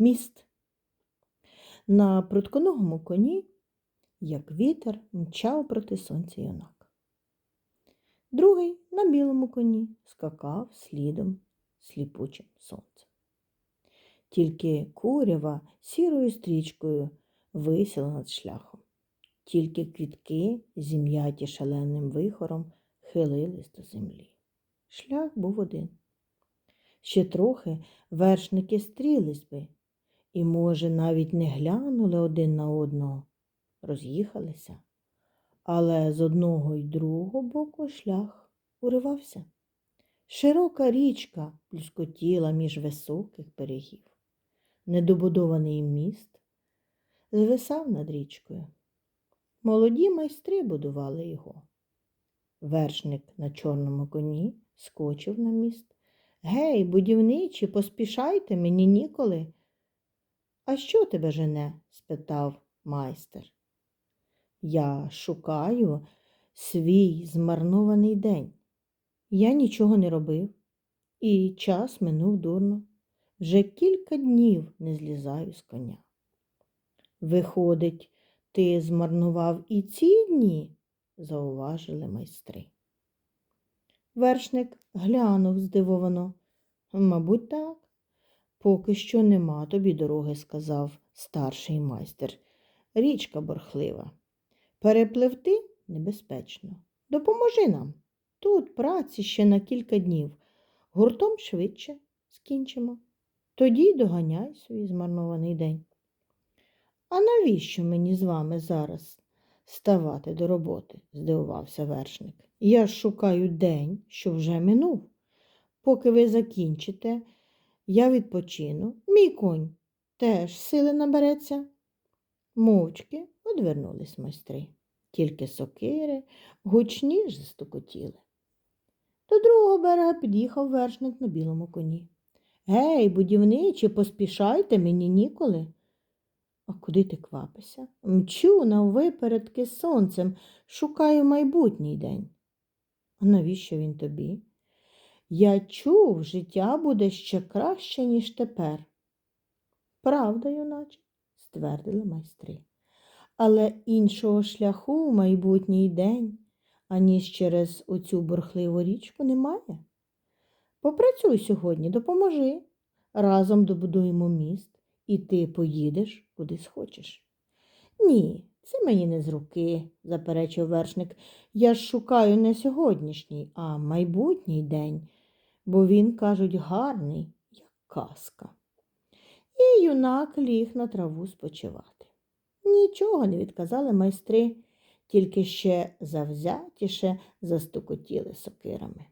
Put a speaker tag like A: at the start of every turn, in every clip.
A: Міст. На прутконогому коні, як вітер, мчав проти сонця юнак. Другий на білому коні скакав слідом сліпучим сонцем. Тільки курява сірою стрічкою висіла над шляхом, тільки квітки, зім'яті шаленим вихором, хилились до землі. Шлях був один. Ще трохи вершники стрілись би, і, може, навіть не глянули один на одного, роз'їхалися, але з одного й другого боку шлях уривався. Широка річка плюскотіла між високих берегів. Недобудований міст звисав над річкою. Молоді майстри будували його. Вершник на чорному коні скочив на міст. Гей, будівничі, поспішайте, мені ніколи. А що тебе жене? спитав майстер. Я шукаю свій змарнований день. Я нічого не робив, і час минув дурно. Вже кілька днів не злізаю з коня. Виходить, ти змарнував і ці дні, зауважили майстри. Вершник глянув здивовано. Мабуть, так. Поки що нема тобі дороги, сказав старший майстер. Річка борхлива. Перепливти небезпечно. Допоможи нам. Тут праці ще на кілька днів. Гуртом швидше скінчимо. Тоді доганяй свій змарнований день. А навіщо мені з вами зараз ставати до роботи? здивувався вершник. Я шукаю день, що вже минув. Поки ви закінчите, я відпочину. Мій конь теж сили набереться. Мовчки одвернулись майстри, тільки сокири гучніш застукотіли. До другого берега під'їхав вершник на білому коні. Гей, будівничі, поспішайте, мені ніколи. А куди ти квапишся? Мчу на випередки сонцем, шукаю майбутній день. А навіщо він тобі? Я чув, життя буде ще краще, ніж тепер. Правда, юначе, ствердили майстри. Але іншого шляху в майбутній день, аніж через оцю бурхливу річку немає. Попрацюй сьогодні, допоможи. Разом добудуємо міст, і ти поїдеш куди схочеш. Ні, це мені не з руки, заперечив вершник. Я ж шукаю не сьогоднішній, а майбутній день, бо він, кажуть, гарний, як казка. І юнак ліг на траву спочивати. Нічого не відказали майстри, тільки ще завзятіше застукотіли сокирами.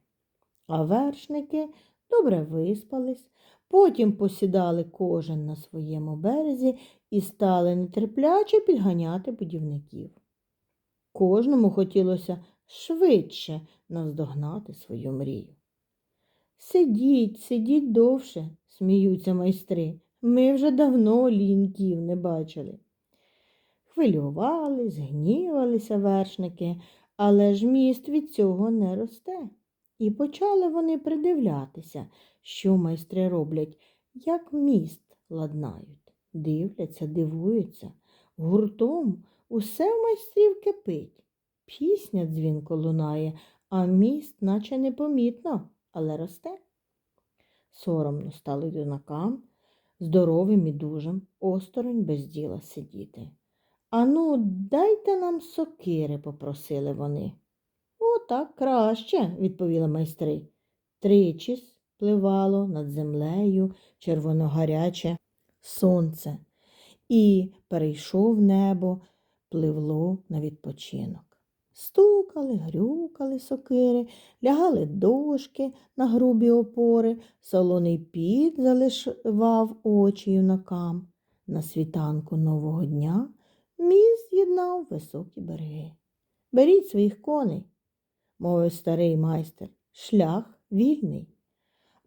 A: А вершники добре виспались, потім посідали кожен на своєму березі і стали нетерпляче підганяти будівників. Кожному хотілося швидше наздогнати свою мрію. Сидіть, сидіть довше, сміються майстри. Ми вже давно ліньків не бачили. Хвилювались, гнівалися вершники, але ж міст від цього не росте. І почали вони придивлятися, що майстри роблять, як міст ладнають, дивляться, дивуються. Гуртом усе в майстрів кипить. Пісня дзвінко лунає, а міст, наче непомітно, але росте. Соромно стало юнакам, здоровим і дужим, осторонь без діла сидіти. Ану, дайте нам сокири, попросили вони. О, так краще, відповіли майстри. Тричі спливало над землею червоногаряче сонце, і перейшов небо, пливло на відпочинок. Стукали, грюкали сокири, лягали дошки на грубі опори, солоний піт залишвав очі юнакам. На світанку нового дня міст з'єднав високі береги. Беріть своїх коней, мовив старий майстер, шлях вільний.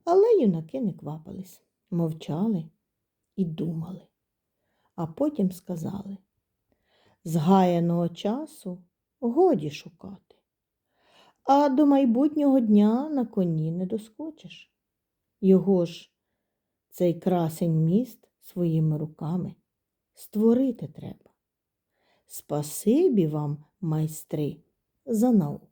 A: Але юнаки не квапились, мовчали і думали. А потім сказали згаяного часу годі шукати, а до майбутнього дня на коні не доскочиш. Його ж цей красень міст своїми руками. Створити треба. Спасибі вам, майстри, за науку.